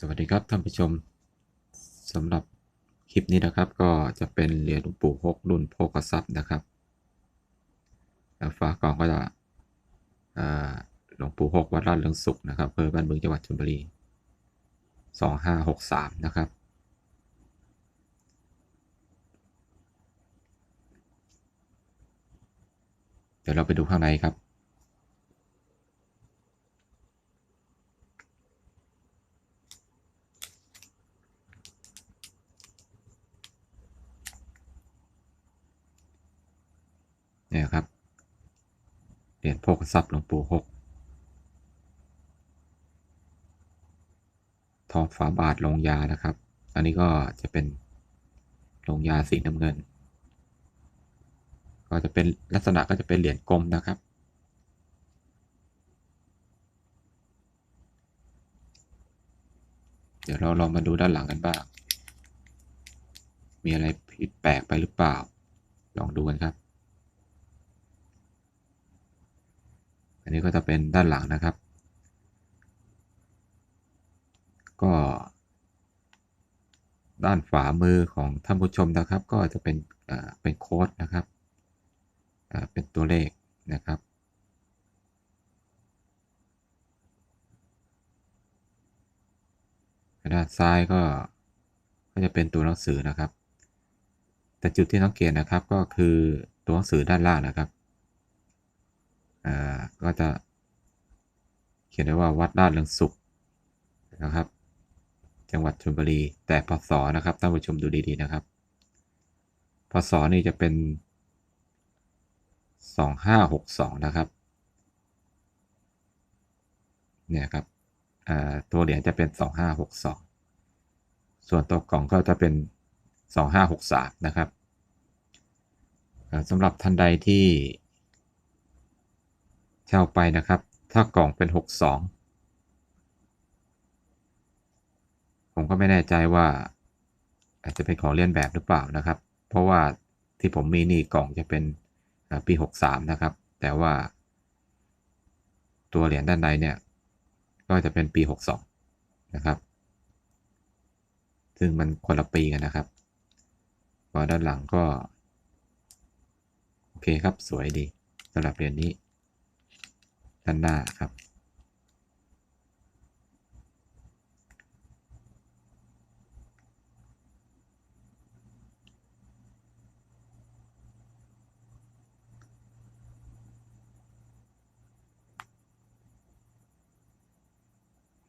สวัสดีครับท่านผู้ชมสำหรับคลิปนี้นะครับ ก็จะเป็นเหรียญหลวงปู่หกรุ่นโภคทรัพย์นะครับแล้วฝากล่องก็จะหลวงปู่หกวัดราชเรืองสุขนะครับอำเภอบ้านบึงจังหวัดชลบุรีสองห้าหกสามนะครับเดี๋ยวเราไปดูข้างในครับ นี่ยครับเหรียญโภคทรัพย์หลวงปู่หกทองฝาบาทลงยานะครับ อันนี้ก็จะเป็นลงยาสีน้ำเงิน ก็จะเป็นลักษณะก็จะเป็นเหรียญกลมนะครับ เดี๋ยวเราลองมาดูด้านหลังกันบ้าง มีอะไรผิดแปลกไปหรือเปล่า ลองดูกันครับ อันนี้ก็จะเป็นด้านหลังนะครับ ก็ ด้านฝามือของท่านผู้ชมนะครับ ก็จะเป็นเป็นโค้ดนะครับเป็นตัวเลขนะครับด้านซ้ายก็ก็จะเป็นตัวหนังสือนะครับ แต่จุดที่สังเกตนะครับก็คือตัวหนังสือด้านล่างนะครับ ก็จะเขียนได้ว่าวัดราชเรืองสุขนะครับ จังหวัดชลบุรี แต่พศนะครับท่านผู้ชมดูดีๆนะครับพศนี่จะเป็น 2562 นะครับ เนี่ยครับตัวเหรียญจะเป็น 2562 ส่วนตัวกล่องก็จะเป็น 2563 นะครับสำหรับท่านใดที่ เช่าไปนะครับ ถ้ากล่องเป็น 62 ผมก็ไม่แน่ใจว่า อาจจะเป็นของเลียนแบบหรือเปล่านะครับ เพราะว่าที่ผมมีนี่กล่องจะเป็นปี 63 นะครับ แต่ว่า ตัวเหรียญด้านในเนี่ย ก็จะเป็นปี 62 นะครับ ซึ่งมันคนละปีกันนะครับก็ด้านหลังก็ โอเคครับสวยดีสำหรับเหรียญนี้ ด้านหน้าครับ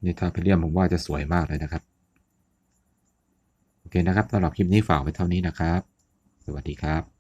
นี่ถ้าเป็นเลี่ยมผมว่าจะสวยมากเลยนะครับ โอเคนะครับสำหรับคลิปนี้ฝากไว้เท่านี้นะครับ สวัสดีครับ